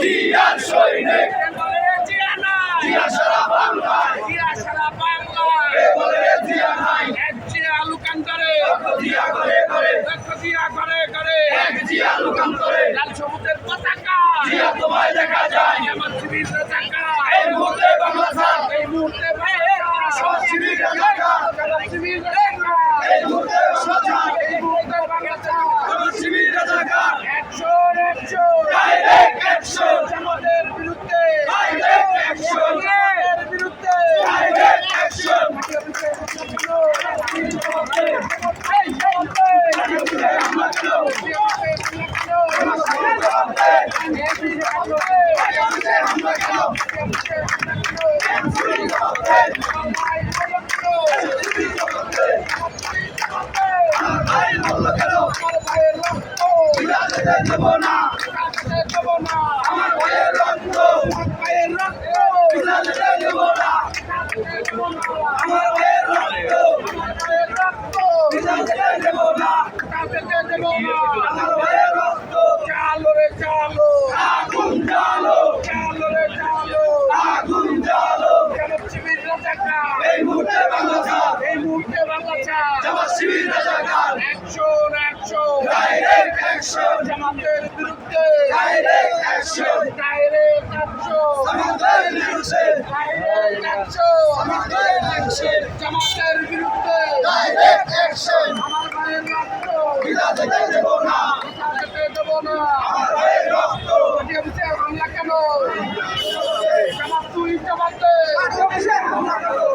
জিয়ার সৈনিক জিয়া কোথায় দেখা যায়। এই মুহূর্তে বাংলা স্যার এই মুহূর্তে সব শিবিরের দেখা এই মুহূর্তে বাংলা স্যার এই মুহূর্তে বাংলা স্যার কোন শিবিরের দেখা অ্যাকশন অ্যাকশন ডাইরেক্ট অ্যাকশন জামাতের বিরুদ্ধে। ডাইরেক্ট অ্যাকশন জামাতের বিরুদ্ধে। ডাইরেক্ট অ্যাকশন আমরা কেন আমরা কেন আমরা কেন থাকতে দেব না। আমার পায়ের রক্ত। দিতে দেব না। আমার পায়ের রক্ত। দিতে দেব না। আমার পায়ের রক্ত। চালো রে চালো। আগুন চালো চালো রে চালো। আগুন চালো এই মুহূর্তে বাংলা এই মুহূর্তে বাংলা চা শিবির রাজাকার। একশো অ্যাকশন জামাতের বিরুদ্ধে ডাইরেক্ট অ্যাকশন ডাইরেক্ট অ্যাকশন আমাদের বিরুদ্ধে ডাইরেক্ট অ্যাকশন আমাদের অ্যাকশন জামাতের বিরুদ্ধে ডাইরেক্ট অ্যাকশন আমার ভাইয়ের রক্ত বিলা যেতে দেব না বিলা যেতে দেব না আমার ভাইয়ের রক্ত হামলা কেন জামাত তুই জামাতে হামলা কেন